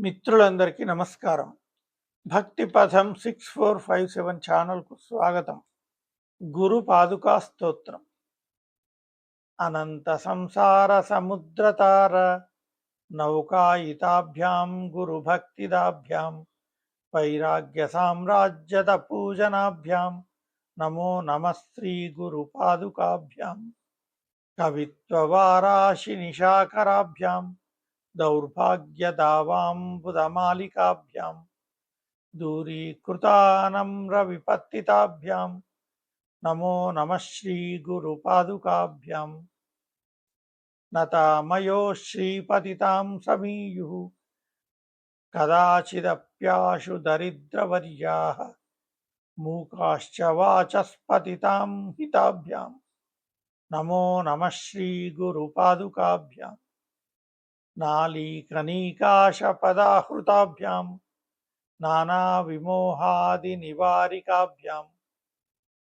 మిత్రులందరికీ నమస్కారం. భక్తి పథం సిక్స్ ఫోర్ ఫైవ్ సెవెన్ ఛానల్కు స్వాగతం. గురు పాదుకా స్తోత్రం. అనంత సంసార సముద్రతార నౌకాయితాభ్యాం గురు భక్తిదాభ్యాం వైరాగ్య సామ్రాజ్యత పూజనాభ్యాం నమో నమ శ్రీ గురు పాదుకాభ్యాం కవిత్వవారాశి నిశాకరాభ్యాం दौर्भाग्यदावाम्बुदमालिकाभ्यां दूरीकृतानम्रविपत्तिताभ्यां नमो नमः श्रीगुरुपादुकाभ्यां। नतामयो श्रीपतितां समीयुः, कदाचिदप्याशु दरिद्रवर्याः, मूकाश्च वाचस्पतितां हिताभ्यां। नमो नमः श्रीगुरुपादुकाभ्याम् नालीकनीकाशपदाहृताभ्यां नानाविमोहादिनिवारिकाभ्यां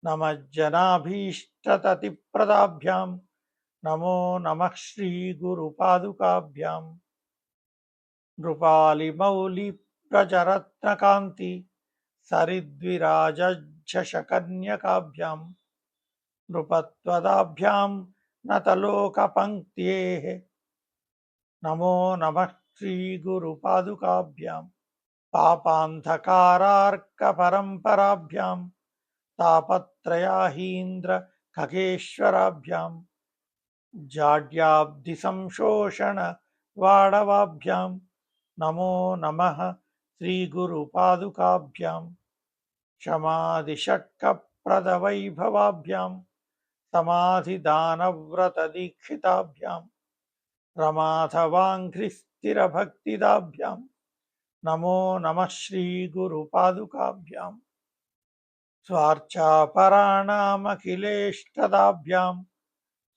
नमज्जनाभीष्टततिप्रदाभ्यां नमो नमः श्रीगुरुपादुकाभ्यां नृपालिमौलिप्रजरत्नकान्ति सरिद्विराजझषकन्यकाभ्यां नृपत्वदाभ्यां नतलोकपङ्क्त्येः नमो नमः श्रीगुरुपादुकाभ्यां पापान्धकारार्कपरम्पराभ्यां तापत्रयाहीन्द्रखगेश्वराभ्यां जाड्याब्धिसंशोषणवाडवाभ्यां नमो नमः श्रीगुरुपादुकाभ्यां क्षमादिषट्कप्रदवैभवाभ्यां समाधिदानव्रतदीक्षिताभ्यां। रमाधवाङ्घ्रिस्थिरभक्तिदाभ्यां नमो नमः श्रीगुरुपादुकाभ्यां स्वार्चापराणामखिलेष्टदाभ्यां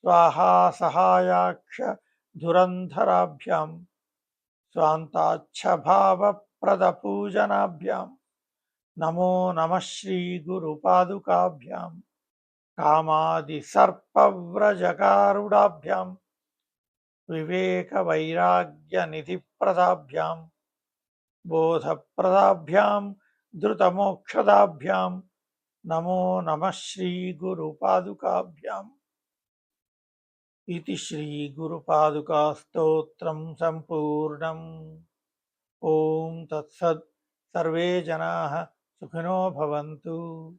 स्वाहा सहायाक्ष धुरन्धराभ्यां स्वान्ताच्छभावप्रदपूजनाभ्यां नमो नमः श्रीगुरुपादुकाभ्यां कामादिसर्पव्रजकारुडाभ्यां विवेकवैराग्यनिधिप्रदाभ्यां, बोधप्रदाभ्यां धृतमोक्षदाभ्यां नमो नमः श्रीगुरुपादुकाभ्याम्। इति श्रीगुरुपादुकास्तोत्रं सम्पूर्णम्। ॐ तत्सत् सर्वे जनाः सुखिनो भवन्तु।